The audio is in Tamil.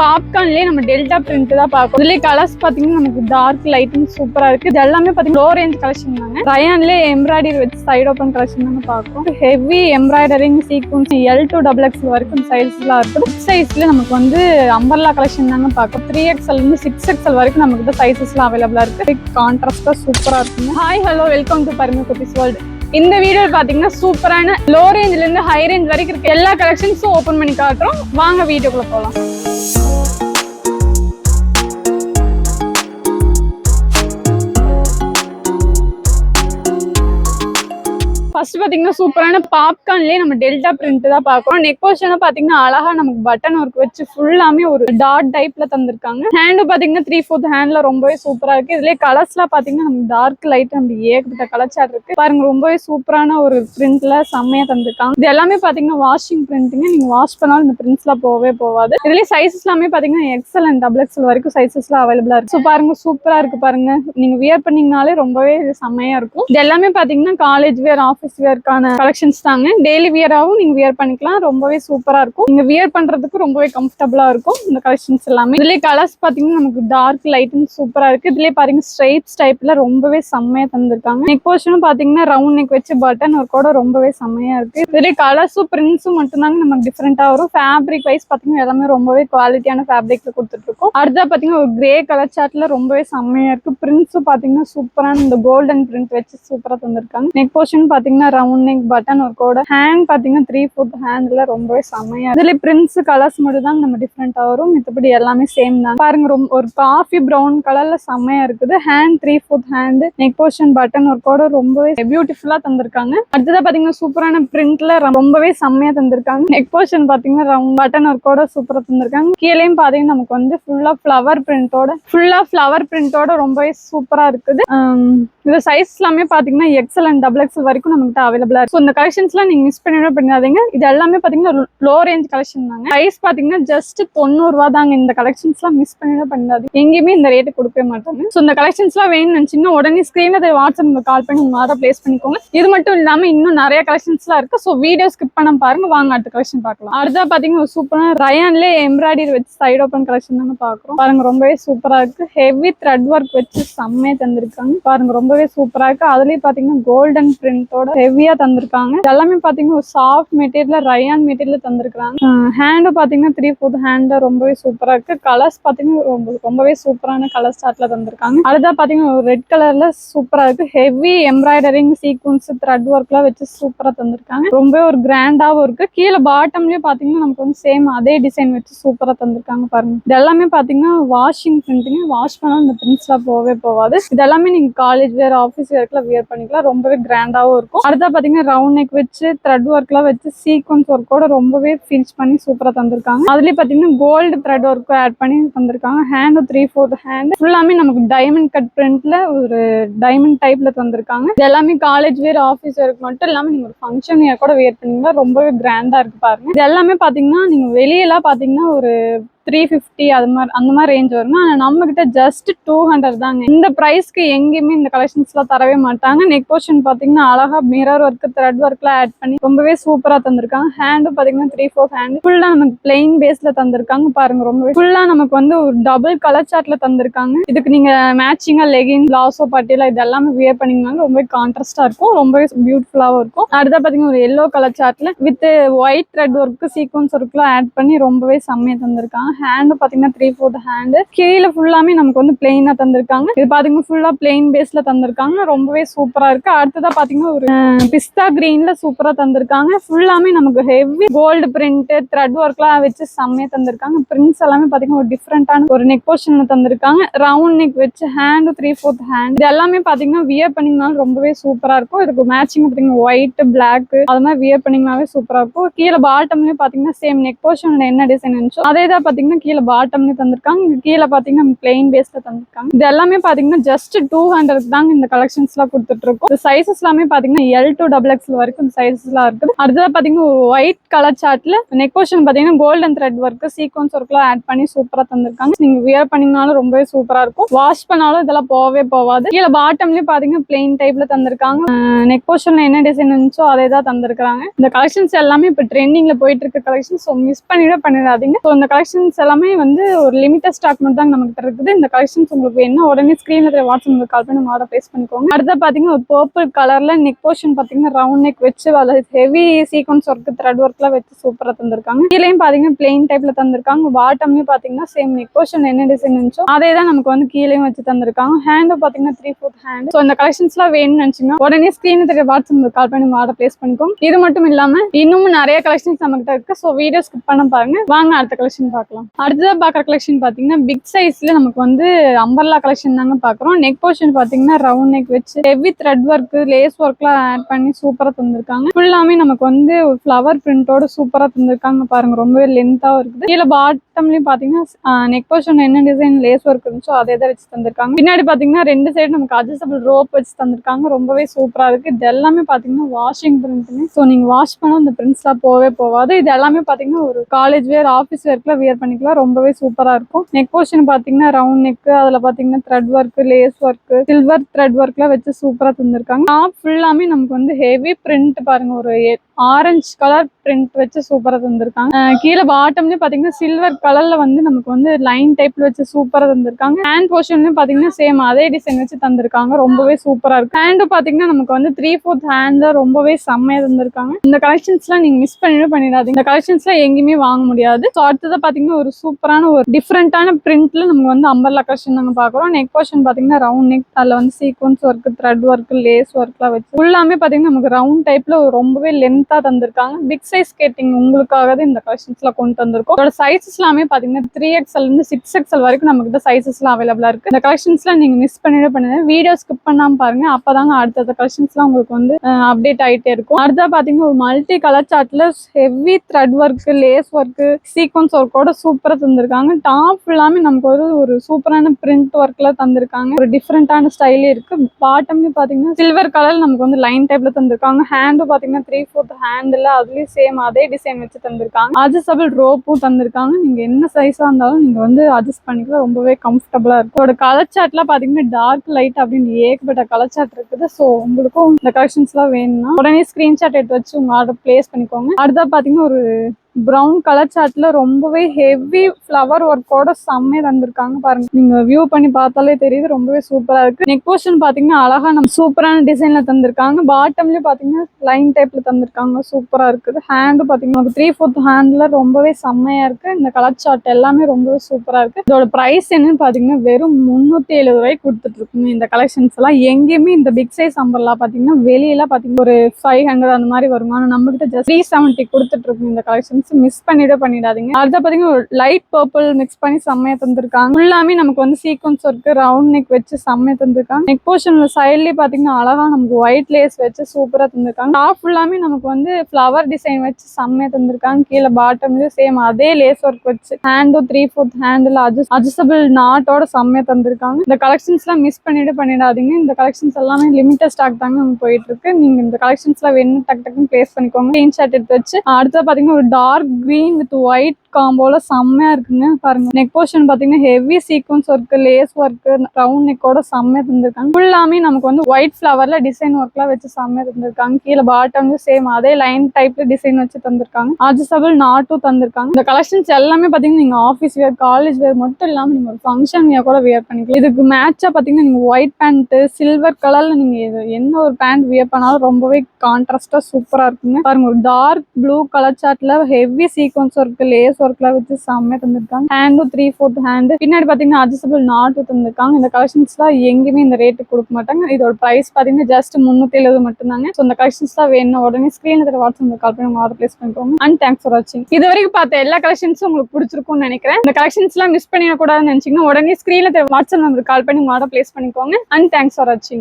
பாப்கார்ன்லயே நம்ம டெல்டா பிரிண்ட் தான் பார்க்கும் இதுலயே கலர்ஸ் பாத்தீங்கன்னா நமக்கு டார்க் லைட்டிங் சூப்பரா இருக்கு. இது எல்லாமே பாத்தீங்கன்னா லோ ரேஞ்ச் கலெக்ஷன் தாங்க. ரயான்லயே எம்ப்ராய்டரி வச்சு சைடு ஓப்பன் கலெக்ஷன் தானே பார்க்கும் heavy embroidering sequins L to double X வரைக்கும் சைஸ்லாம் இருக்குது சைஸ்ல நமக்கு வந்து அம்பர்லா கலெக்ஷன் தாங்க பார்க்கும் த்ரீ எக்ஸ்எல் இருந்து சிக்ஸ் எக்ஸ்எல் வரைக்கும் நமக்கு இந்த சைசஸ்லாம் அவைலபிளா இருக்கு. கான்ட்ராஸ்டா சூப்பரா இருக்குங்க. Hi hello welcome to Parima Kutties world இந்த வீடியோ பாத்தீங்கன்னா சூப்பரான லோ ரேஞ்ச்ல இருந்து ஹை ரேஞ்ச் வரைக்கும் இருக்க எல்லா கலெக்ஷன்ஸும் ஓப்பன் பண்ணி காட்டுறோம். வாங்க வீடியோக்குள்ள போகலாம் ஃபர்ஸ்ட் பார்த்தீங்கன்னா சூப்பரான பாப்கார்ன்லயே நம்ம டெல்டா பிரிண்ட் தான் பார்க்குறோம். நெக் போர்ஷன் பார்த்தீங்கன்னா அழகா நமக்கு பட்டன் ஒர்க் வச்சு ஃபுல்லாமே ஒரு டாட் டைப்ல தந்திருக்காங்க. ஹேண்டு பார்த்தீங்கன்னா த்ரீ ஃபோர்த் ஹேண்ட்ல ரொம்பவே சூப்பரா இருக்கு. இதுலயே கலர்ஸ்லாம் பார்த்தீங்கன்னா நமக்கு டார்க் லைட் நம்ம ஏகப்பட்ட கலர் இருக்கு. பாருங்க ரொம்பவே சூப்பரான ஒரு பிரிண்ட்ல செம்மையா தந்திருக்காங்க. இது எல்லாமே பார்த்தீங்கன்னா வாஷிங் பிரிண்ட்டுங்க நீங்க வாஷ் பண்ணாலும் இந்த பிரிண்ட்ஸ்லாம் போகவே போகாது. இதுலயே சைஸஸ் எல்லாமே பார்த்தீங்கன்னா எக்ஸல் அண்ட் டபுள் எக்ஸல் வரைக்கும் சைஸஸ்லாம் அவைலபிளா இருக்கு. ஸோ பாருங்க சூப்பரா இருக்கு பாருங்க. நீங்க வியர் பண்ணீங்கனாலே ரொம்பவே இது செம்மையா இருக்கும். இது எல்லாமே பார்த்தீங்கன்னா காலேஜ் வேர் ஆஃபீஸ் வியர்க்கான கலெக்ஷன்ஸ் தாங்க. டெய்லி வியராகவும் நீங்கள் வியர் பண்ணிக்கலாம். ரொம்பவே சூப்பராக இருக்கும். நீங்கள் வியர் பண்ணுறதுக்கு ரொம்பவே கம்ஃபர்டபுளாக இருக்கும். இந்த கலெக்ஷன்ஸ் எல்லாமே. இதுலேயே கலர்ஸ் பார்த்தீங்கன்னா நமக்கு டார்க் லைட்டும் சூப்பராக இருக்குது இதுலேயே பாருங்க ஸ்ட்ரைப்ஸ் டைப்ல ரொம்பவே செம்மையா தந்திருக்காங்க. நெக் போர்ஷனும் பார்த்தீங்கன்னா ரவுண்ட் நெக் வச்சு பட்டன் ஒரு கூட ரொம்பவே செம்மையா இருக்குது இதுலயே கலர்ஸும் பிரிண்ட்ஸும் மட்டும்தாங்க நமக்கு டிஃப்ரெண்ட்டாக வரும். ஃபேப்ரிக் வைஸ் பார்த்தீங்கன்னா எல்லாமே ரொம்பவே குவாலிட்டியான ஃபேப்ரிக்ல கொடுத்துட்டு இருக்கோம். அடுத்தா பாத்தீங்கன்னா ஒரு கிரே கலர் சார்ட்ல ரொம்பவே செம்மையா இருக்கு. பிரிண்ட்ஸும் பார்த்தீங்கன்னா சூப்பரான இந்த கோல்டன் பிரிண்ட் வச்சு சூப்பராக தந்திருக்காங்க. நெக் போர்ஷன் பாத்தீங்கன்னா ரவுண்ட் நெக் பட்டன் ஒரு கூட ஹேண்ட் பாத்தீங்கன்னா த்ரீ ஃபோர்த் ஹேண்ட்ல ரொம்பவே செம்மையா இதுல பிரிண்ட்ஸ் கலர்ஸ் மட்டும் தான் நம்ம டிஃப்ரெண்டா வரும். மித்தபடி எல்லாமே சேம் தான். பாருங்க ரொம்ப ஒரு காஃபி ப்ரௌன் கலர்ல செம்மையா இருக்குது. Hand three fourth hand neck portion button ஒரு கூட ரொம்பவே பியூட்டிஃபுல்லா தந்திருக்காங்க. அடுத்ததா பாத்தீங்கன்னா சூப்பரான பிரிண்ட்ல ரொம்பவே செம்மையா தந்திருக்காங்க. நெக் போர்ஷன் பாத்தீங்கன்னா ரவுண்ட் பட்டன் ஒரு கூட சூப்பரா தந்திருக்காங்க. கீழேயும் பாத்தீங்கன்னா நமக்கு வந்து ஃபுல்லா ஃப்ளவர் பிரிண்டோட ஃபுல்லா ஃப்ளவர் பிரிண்டோட ரொம்பவே சூப்பரா இருக்குது. இந்த சைஸ் எல்லாமே பாத்தீங்கன்னா எக்ஸல் அண்ட் டபுள் எக்ஸல் வரைக்கும் நமக்கு நம்மகிட்ட அவைலபிளா இருக்கு. ஸோ இந்த கலெக்ஷன்ஸ்லாம் நீங்க மிஸ் பண்ணிட பண்ணாதீங்க. இது எல்லாமே பாத்தீங்கன்னா லோ ரேஞ்ச் கலெக்ஷன் தாங்க. ப்ரைஸ் பாத்தீங்கன்னா ஜஸ்ட் தொண்ணூறு ரூபா தாங்க. இந்த கலெக்ஷன்ஸ்லாம் மிஸ் பண்ணிட பண்ணாதீங்க. எங்கேயுமே இந்த ரேட்டு கொடுக்கவே மாட்டாங்க. ஸோ இந்த கலெக்ஷன்ஸ்லாம் வேணும்னு நினைச்சீங்கன்னா உடனே ஸ்க்ரீன்ல வாட்ஸ்அப் கால் பண்ணி உங்க ஆர்டர் பிளேஸ் பண்ணிக்கோங்க. இது மட்டும் இல்லாம இன்னும் நிறைய கலெக்ஷன்ஸ்லாம் இருக்கு. ஸோ வீடியோ ஸ்கிப் பண்ண பாருங்க. வாங்க அடுத்த கலெக்ஷன் பார்க்கலாம். அடுத்தா பாத்தீங்கன்னா ஒரு சூப்பரான ரயான்லேயே எம்ப்ராய்டரி வச்சு சைடு ஓப்பன் கலெக்ஷன் தானே பாக்குறோம். பாருங்க ரொம்பவே சூப்பரா இருக்கு. ஹெவி த்ரெட் ஒர்க் வச்சு செம்மையா தந்திருக்காங்க. பாருங்க ரொம்பவே சூப்பரா இருக்கு. அதுலயே பாத்தீங்கன்னா கோல்டன் பிரிண்டோட ஹெவியா தந்திருக்காங்க. எல்லாமே பாத்தீங்கன்னா ஒரு சாஃப்ட் மெட்டீரியல் ரயான் மெட்டீரியல் தந்திருக்காங்க ஹேண்டு பாத்தீங்கன்னா த்ரீ ஃபோர்த் ஹேண்ட் ரொம்பவே சூப்பரா இருக்கு. கலர்ஸ் பாத்தீங்கன்னா ரொம்ப ரொம்பவே சூப்பரான கலர் ஸ்டார்ட்ல தந்திருக்காங்க. அடுத்தா பாத்தீங்கன்னா ஒரு ரெட் கலர்ல சூப்பரா இருக்கு. ஹெவி எம்ப்ராய்டரிங் சீக்வன்ஸ் த்ரெட் ஒர்க்லாம் வச்சு சூப்பரா தந்திருக்காங்க. ரொம்பவே ஒரு கிராண்டாவும் இருக்கு. கீழே பாட்டம்லயே பாத்தீங்கன்னா நமக்கு வந்து சேம் அதே டிசைன் வச்சு சூப்பரா தந்திருக்காங்க பாருங்க. இது எல்லாமே பாத்தீங்கன்னா வாஷிங் பிரிண்டிங் வாஷ் பண்ணாலும் இந்த பிரிண்ட்ஸ்லாம் போகவே போகாது இது எல்லாமே நீங்க காலேஜ் வேர் ஆஃபீஸ் வேர்க்குலாம் வியர் பண்ணிக்கலாம். ரொம்பவே கிராண்டாவும் இருக்கும். அடுத்தா பாத்தீங்கன்னா ரவுண்ட் நெக் வச்சு த்ரெட் ஒர்க்லாம் வச்சு சீக்வன்ஸ் ஒர்க்கோட ரொம்பவே ஃபினிஷ் பண்ணி சூப்பரா தந்திருக்காங்க. அதுலயே பாத்தீங்கன்னா கோல்டு த்ரெட் ஒர்க் ஆட் பண்ணி தந்திருக்காங்க. ஹேண்ட் த்ரீ ஃபோர்த் ஹேண்ட் ஃபுல்லாமே நமக்கு டைமண்ட் கட் பிரிண்ட்ல ஒரு டைமண்ட் டைப்ல தந்திருக்காங்க. இது எல்லாமே காலேஜ் வேர் ஆஃபீஸ் வேருக்கு மட்டும் இல்லாம நீங்க ஒரு ஃபங்க்ஷன் கூட வேர் பண்ணீங்கன்னா ரொம்பவே கிராண்டா இருக்கு பாருங்க. இது எல்லாமே பாத்தீங்கன்னா நீங்க வெளியெல்லாம் பாத்தீங்கன்னா ஒரு த்ரீ ஃபிஃப்டி அது மாதிரி அந்த மாதிரி ரேஞ்ச் வரும் ஆனால் நம்ம கிட்ட ஜஸ்ட் டூ ஹண்ட்ரட் தாங்க. இந்த ப்ரைஸ்க்கு எங்கேயுமே இந்த கலெக்ஷன்ஸ்லாம் தரவே மாட்டாங்க. நெக் போர்ஷன் பார்த்தீங்கன்னா அழகாக மிரர் ஒர்க்கு த்ரெட் ஒர்க்லாம் ஆட் பண்ணி ரொம்பவே சூப்பராக தந்திருக்காங்க. ஹேண்டும் பார்த்தீங்கன்னா த்ரீ ஃபோர் ஹேண்ட் ஃபுல்லாக நமக்கு பிளெயின் பேஸில் தந்திருக்காங்க பாருங்க ரொம்பவே. ஃபுல்லாக நமக்கு வந்து ஒரு டபுள் கலர் சார்ட்ல தந்திருக்காங்க. இதுக்கு நீங்கள் மேட்சிங்காக லெகின் பிளாஸோ பட்டியலா இது எல்லாமே வியர் பண்ணிங்கனாலும் ரொம்பவே கான்ட்ராஸ்டாக இருக்கும். ரொம்பவே பியூட்டிஃபுல்லாகவும் இருக்கும். அடுத்தா பார்த்தீங்கன்னா ஒரு yellow colour சார்ட்ல with white thread work sequins ஒர்க்லாம் ஆட் பண்ணி ரொம்பவே செம்மையாக தந்திருக்காங்க. ஹேண்டு பார்த்தீங்கன்னா த்ரீ ஃபோர்த் ஹேண்டு கீழே ஃபுல்லாமே நமக்கு வந்து பிளெயினாக தந்திருக்காங்க. இது பாத்தீங்கன்னா ஃபுல்லாக பிளெயின் பேஸில் தந்திருக்காங்க. ரொம்பவே சூப்பராக இருக்கு. அடுத்ததாக பார்த்தீங்கன்னா ஒரு பிஸ்தா க்ரீனில் சூப்பராக தந்திருக்காங்க. ஃபுல்லாமே நமக்கு ஹெவி கோல்டு பிரிண்ட்டு த்ரெட் ஒர்க்லாம் வச்சு செம்மையாக தந்திருக்காங்க. பிரிண்ட்ஸ் எல்லாமே பார்த்தீங்கன்னா ஒரு டிஃப்ரெண்ட்டான ஒரு நெக் போர்ஷனில் தந்திருக்காங்க. ரவுண்ட் நெக் வச்சு ஹேண்டு த்ரீ ஃபோர்த் ஹேண்ட் இது எல்லாமே பார்த்தீங்கன்னா வியர் பண்ணிங்கனாலும் ரொம்பவே சூப்பராக இருக்கும். இதுக்கு மேட்சிங் பார்த்தீங்கன்னா ஒயிட் பிளாக் அது மாதிரி வியர் பண்ணிங்கனாவே சூப்பராக இருக்கும். கீழே பாட்டம்லேயும் பார்த்தீங்கன்னா சேம் நெக் போர்ஷனில் என்ன டிசைன் இருந்துச்சோ அதே தான் பாத்தீங்கன்னா கீழே பாட்டம்னு தந்திருக்காங்க. இங்க கீழே பாத்தீங்கன்னா பிளெயின் பேஸ்ல தந்திருக்காங்க. இது எல்லாமே பாத்தீங்கன்னா ஜஸ்ட் டூ ஹண்ட்ரட் தாங்க இந்த கலெக்ஷன்ஸ் எல்லாம் கொடுத்துட்டு இருக்கோம் இந்த சைசஸ் எல்லாமே பாத்தீங்கன்னா எல் டு டபுள் எக்ஸ் வரைக்கும் இந்த சைசஸ் எல்லாம் இருக்குது. அடுத்ததா பாத்தீங்கன்னா ஒரு ஒயிட் கலர் சார்ட்ல நெக் போர்ஷன் பாத்தீங்கன்னா கோல்டன் த்ரெட் ஒர்க் சீக்வன்ஸ் ஒர்க்லாம் ஆட் பண்ணி சூப்பரா தந்திருக்காங்க. நீங்க வியர் பண்ணீங்கனாலும் ரொம்பவே சூப்பரா இருக்கும். வாஷ் பண்ணாலும் இதெல்லாம் போகவே போகாது. கீழே பாட்டம்லயே பாத்தீங்கன்னா பிளெயின் டைப்ல தந்திருக்காங்க. நெக் என்ன டிசைன் இருந்துச்சோ அதே தான் தந்திருக்காங்க இந்த கலெக்ஷன்ஸ் எல்லாமே இப்போ ட்ரெண்டிங்ல போயிட்டு இருக்க கலெக்ஷன் ஸோ மிஸ் பண்ணிட பண்ணிடாதீங்க. ஸோ இந்த கலெக்ஷன்ஸ் கலெக்ஷன்ஸ் எல்லாமே வந்து ஒரு லிமிட்டட் ஸ்டாக் மட்டும் தான் நமக்கு இருக்குது. இந்த கலெக்ஷன்ஸ் உங்களுக்கு என்ன உடனே ஸ்க்ரீனில் தெரிய வாட்ஸ்அப் உங்களுக்கு கால் பண்ணி ஆர்டர் ப்ளேஸ் பண்ணிக்கோங்க. அடுத்த பாத்தீங்கன்னா ஒரு பர்பிள் கலரில் நெக் போர்ஷன் பார்த்தீங்கன்னா ரவுண்ட் நெக் வச்சு ஹெவி சீக்வன்ஸ் ஒர்க் த்ரெட் ஒர்க்லாம் வச்சு சூப்பராக தந்திருக்காங்க. கீழேயும் பாத்தீங்கன்னா பிளெயின் டைப்ல தந்திருக்காங்க. பாட்டம்லயும் பார்த்தீங்கன்னா சேம் நெக் போர்ஷன் என்ன டிசைன் இருந்துச்சோ அதே தான் நமக்கு வந்து கீழேயும் வச்சு தந்திருக்காங்க. ஹேண்டும் பார்த்தீங்கன்னா த்ரீ ஃபோர்த் ஹேண்ட் ஸோ இந்த கலெக்ஷன்ஸ்லாம் வேணும்னு நினைச்சீங்கன்னா உடனே ஸ்க்ரீனில் தெரிய வாட்ஸ்அப் கால் பண்ணி ஆர்டர் ப்ளேஸ் பண்ணிக்கோங்க. இது மட்டும் இல்லாமல் இன்னமும் நிறைய கலெக்ஷன்ஸ் நம்மகிட்ட இருக்குது இருக்கு. ஸோ வீடியோ ஸ்கிப் பண்ண பாருங்க. வாங்க அடுத்த கலெக்ஷன் பார்க்கலாம். அடுத்ததா பார்க்குற கலெக்ஷன் பாத்தீங்கன்னா பிக் சைஸ்ல நமக்கு வந்து அம்பர்லா கலெக்ஷன் தாங்க பாக்குறோம். நெக் போர்ஷன் பாத்தீங்கன்னா ரவுண்ட் நெக் வச்சு ஹெவி த்ரெட் ஒர்க் லேஸ் ஒர்க்லாம் ஆட் பண்ணி சூப்பரா தந்திருக்காங்க. ஃபுல்லாமே நமக்கு வந்து ஃப்ளவர் பிரிண்டோட சூப்பரா தந்திருக்காங்க பாருங்க. ரொம்பவே லென்த்தாவும் இருக்குது. இதில் பாட்டம்லயும் பாத்தீங்கன்னா நெக் போர்ஷன் என்ன டிசைன் லேஸ் ஒர்க் இருந்துச்சோ அதே தான் வச்சு தந்திருக்காங்க. பின்னாடி பாத்தீங்கன்னா ரெண்டு சைடு நமக்கு அட்ஜஸ்டபிள் ரோப் வச்சு தந்திருக்காங்க. ரொம்பவே சூப்பரா இருக்கு. இது எல்லாமே பாத்தீங்கன்னா வாஷிங் பிரிண்ட்னு ஸோ நீங்க வாஷ் பண்ணா அந்த பிரிண்ட்ஸ்லாம் போவே போகாது இது எல்லாமே பாத்தீங்கன்னா ஒரு காலேஜ் வேர் ஆஃபீஸ் வேர்க்குலாம் வியர் பண்ணி பண்ணிக்கலாம் ரொம்பவே சூப்பரா இருக்கும். நெக் போர்ஷன் பாத்தீங்கன்னா ரவுண்ட் நெக் அதுல பாத்தீங்கன்னா thread work lace work silver thread ஒர்க்லாம் வச்சு சூப்பரா தந்திருக்காங்க. டாப் ஃபுல்லாமே நமக்கு வந்து ஹெவி பிரிண்ட் பாருங்க ஒரு ஆரஞ்சு கலர் பிரிண்ட் வச்சு சூப்பரா தந்திருக்காங்க. கீழே பாட்டம்லயும் பாத்தீங்கன்னா சில்வர் கலர்ல வந்து நமக்கு வந்து லைன் டைப்ல வச்சு சூப்பரா தந்திருக்காங்க. ஹேண்ட் போர்ஷன்லயும் பாத்தீங்கன்னா சேம் அதே டிசைன் வச்சு தந்திருக்காங்க ரொம்பவே சூப்பரா இருக்கு. ஹேண்டும் பாத்தீங்கன்னா நமக்கு வந்து த்ரீ ஃபோர்த் ஹேண்ட் ரொம்பவே செம்மையா தந்திருக்காங்க. இந்த கலெக்ஷன்ஸ்லாம் நீங்க மிஸ் பண்ணிடும் பண்ணிடாது இந்த கலெக்ஷன்ஸ்லாம் எங்கேயுமே வாங்க முடியாது. ஸோ அடுத்ததாக பாத்தீங்கன்னா ஒரு சூப்பரான ஒரு டிஃப்ரெண்ட்டான பிரிண்ட்ல நம்ம வந்து அம்பர்லா கலெக்ஷன் நாங்க பாக்குறோம். நெக் போர்ஷன் பாத்தீங்கன்னா ரவுண்ட் நெக் அதுல வந்து sequence work thread work lace ஒர்க்லாம் வச்சு ஃபுல்லாமே பாத்தீங்கன்னா நமக்கு ரவுண்ட் டைப்ல ரொம்பவே லென்த்தா தந்திருக்காங்க. பிக் சைஸ் கேட்டிங் உங்களுக்காக தான் இந்த கலெக்ஷன்ஸ்ல கொண்டு வந்திருக்கோம். அதோட சைஸஸ் எல்லாமே பாத்தீங்கன்னா த்ரீ எக்ஸ்எல் இருந்து சிக்ஸ் எக்ஸ்எல் வரைக்கும் நம்ம கிட்ட சைஸஸ்லாம் அவைலபிளா இருக்கு. இந்த கலெக்ஷன்ஸ்லாம் நீங்க மிஸ் பண்ணிட பண்ணுங்க வீடியோ ஸ்கிப் பண்ணாம பாருங்க. அப்பதாங்க அடுத்தடுத்த கலெக்ஷன்ஸ்லாம் உங்களுக்கு வந்து அப்டேட் ஆயிட்டே இருக்கும். அடுத்தா பாத்தீங்கன்னா ஒரு multi colour சார்ட்ல heavy thread work lace work sequence ஒர்க்கோட சூப்பரா சூப்பராக தந்திருக்காங்க. டாப் எல்லாமே நமக்கு ஒரு ஒரு சூப்பரான பிரிண்ட் ஒர்க்கில் தந்திருக்காங்க. ஒரு டிஃப்ரெண்ட்டான ஸ்டைலே இருக்குது பாட்டம்லயும் பார்த்தீங்கன்னா சில்வர் கலர் நமக்கு வந்து லைன் டைப்பில் தந்திருக்காங்க. ஹேண்டும் பார்த்தீங்கன்னா த்ரீ ஃபோர்த் ஹேண்டில் அதுலேயும் சேம் அதே டிசைன் வச்சு தந்திருக்காங்க. அட்ஜஸ்டபிள் ரோப்பும் தந்திருக்காங்க. நீங்கள் என்ன சைஸாக இருந்தாலும் நீங்கள் வந்து அட்ஜஸ்ட் பண்ணிக்கலாம் ரொம்பவே கம்ஃபர்டபுளாக இருக்கும். இதோட கலர் சார்ட்லாம் பார்த்தீங்கன்னா டார்க் லைட் அப்படின்னு ஏகப்பட்ட கலர் சார்ட் இருக்குது. ஸோ உங்களுக்கும் இந்த கலெக்ஷன்ஸ்லாம் வேணும்னா உடனே ஸ்க்ரீன்ஷாட் எடுத்து வச்சு உங்கள் ஆர்டர் பிளேஸ் பண்ணிக்கோங்க. அடுத்தா பார்த்தீங்கன்னா ஒரு ப்ரௌன் கலர் சாட்டில் ரொம்பவே ஹெவி ஃப்ளவர் ஒர்க்கோட செம்மையா தந்திருக்காங்க பாருங்க. நீங்க வியூ பண்ணி பார்த்தாலே தெரியுது ரொம்பவே சூப்பராக இருக்கு. நெக் போர்ஷன் பாத்தீங்கன்னா அழகா நம்ம சூப்பரான டிசைனில் தந்திருக்காங்க. பாட்டம்லயும் பாத்தீங்கன்னா லைன் டைப்ல தந்திருக்காங்க சூப்பராக இருக்குது. ஹேண்டும் பாத்தீங்கன்னா த்ரீ ஃபோர்த் ஹேண்ட்ல ரொம்பவே செம்மையா இருக்கு. இந்த கலர் சார்ட் எல்லாமே ரொம்பவே சூப்பரா இருக்கு. இதோட ப்ரைஸ் என்னன்னு பாத்தீங்கன்னா வெறும் முன்னூத்தி எழுபது ரூபாய்க்கு கொடுத்துட்ருக்குங்க இந்த கலெக்ஷன்ஸ் எல்லாம் எங்கேயுமே இந்த பிக் சைஸ் அம்பர்லாம் பாத்தீங்கன்னா வெளியில பாத்தீங்கன்னா ஒரு ஃபைவ் ஹண்ட்ரட் அந்த மாதிரி வரும் ஆனால் நம்மகிட்ட ஜஸ்ட் த்ரீ செவன்ட்டி கொடுத்துட்டு இந்த கலெக்ஷன் கலெக்ஷன்ஸ் மிஸ் பண்ணிட பண்ணிடாதீங்க. அடுத்த பாத்தீங்கன்னா ஒரு லைட் பர்பிள் மிக்ஸ் பண்ணி செம்மையா தந்திருக்காங்க. ஃபுல்லாமே நமக்கு வந்து சீக்வன்ஸ் ஒர்க் ரவுண்ட் நெக் வச்சு செம்மையா தந்திருக்காங்க. நெக் போர்ஷன்ல சைட்லயே பாத்தீங்கன்னா அழகா நமக்கு ஒயிட் லேஸ் வச்சு சூப்பரா தந்திருக்காங்க. டாப் ஃபுல்லாமே நமக்கு வந்து ஃப்ளவர் டிசைன் வச்சு செம்மையா தந்திருக்காங்க. கீழே பாட்டம்லயும் சேம் அதே லேஸ் ஒர்க் வச்சு. ஹேண்டும் த்ரீ ஃபோர்த் ஹேண்டில் அட்ஜஸ்ட் அட்ஜஸ்டபிள் நாட்டோட செம்மையா தந்திருக்காங்க. இந்த கலெக்ஷன்ஸ் எல்லாம் மிஸ் பண்ணிட்டு பண்ணிடாதீங்க. இந்த கலெக்ஷன்ஸ் எல்லாமே லிமிட்டட் ஸ்டாக் தாங்க நமக்கு போயிட்டு இருக்கு. நீங்க இந்த கலெக்ஷன்ஸ்ல வேணும் டக்கு டக்குன்னு பிளேஸ் பண்ணிக்கோங்க. ஸ்கிரீன்ஷாட் எடுத்து வச்சு. அடுத்த பாத்தீங்கன்னா ஒரு டார்க் கிரீன் வித் ஒயிட் காம்போல செம்மையா இருக்குங்க. பாருங்க நெக் போர்ஷன் பாத்தீங்கன்னா heavy sequence work lace work round நெக்கோட செம்மையா இருந்திருக்காங்க. ஃபுல்லாமே நமக்கு வந்து ஒயிட் ஃபிளவர்ல டிசைன் ஒர்க்லாம் வச்சு செம்மையா தந்திருக்காங்க கீழே பாட்டமும் சேம் அதே லைன் டைப்ல டிசைன் வச்சு தந்திருக்காங்க. அட்ஜஸ்டபிள் நாட்டும் தந்திருக்காங்க. இந்த கலெக்ஷன்ஸ் எல்லாமே பாத்தீங்கன்னா நீங்க ஆஃபீஸ் வேர் காலேஜ் வேர் மட்டும் இல்லாம நீங்க ஒரு ஃபங்க்ஷன் வேர் கூட வியர் பண்ணிக்கலாம். இதுக்கு மேட்சா பாத்தீங்கன்னா நீங்க ஒயிட் பேண்ட் சில்வர் கலர்ல நீங்க இது என்ன ஒரு பேண்ட் வியர் பண்ணாலும் ரொம்பவே கான்ட்ராஸ்டா சூப்பரா இருக்குங்க. பாருங்க ஒரு டார்க் ப்ளூ கலர் சார்ட்ல ஹெவி சீக்வன்ஸ் ஒர்க் லேஸ் ஒர்க்லாம் வச்சு செம்மையா தந்திருக்காங்க. ஹேண்டும் த்ரீ ஃபோர்த் ஹேண்டு பின்னாடி பார்த்தீங்கன்னா அட்ஜஸ்டபிள் நாட்டு தந்திருக்காங்க. இந்த கலெக்ஷன்ஸ்லாம் எங்கேயுமே இந்த ரேட்டு கொடுக்க மாட்டாங்க. இதோட ப்ரைஸ் பார்த்தீங்கன்னா ஜஸ்ட் முன்னூத்தி எழுபது மட்டும்தாங்க. ஸோ இந்த கலெக்ஷன்ஸ் தான் வேணும் உடனே ஸ்கிரீன்ல தர வாட்ஸ்அப் கால் பண்ணி உங்க ஆர்டர் பிளேஸ் பண்ணிக்கோங்க. அண்ட் தேங்க்ஸ் ஃபார் வாட்சிங் இது வரைக்கும் பார்த்த எல்லா கலெக்ஷன்ஸும் உங்களுக்கு பிடிச்சிருக்கும்னு நினைக்கிறேன். இந்த கலெக்ஷன்ஸ்லாம் மிஸ் பண்ணிடக்கூடாதுன்னு நினச்சிங்கன்னா உடனே ஸ்க்ரீனில் வாட்ஸ்அப் நம்பருக்கு கால் பண்ணி உங்கள் ஆர்டர் பிளேஸ் பண்ணிக்கோங்க. அண்ட் தேங்க்ஸ் ஃபார் வாட்சிங்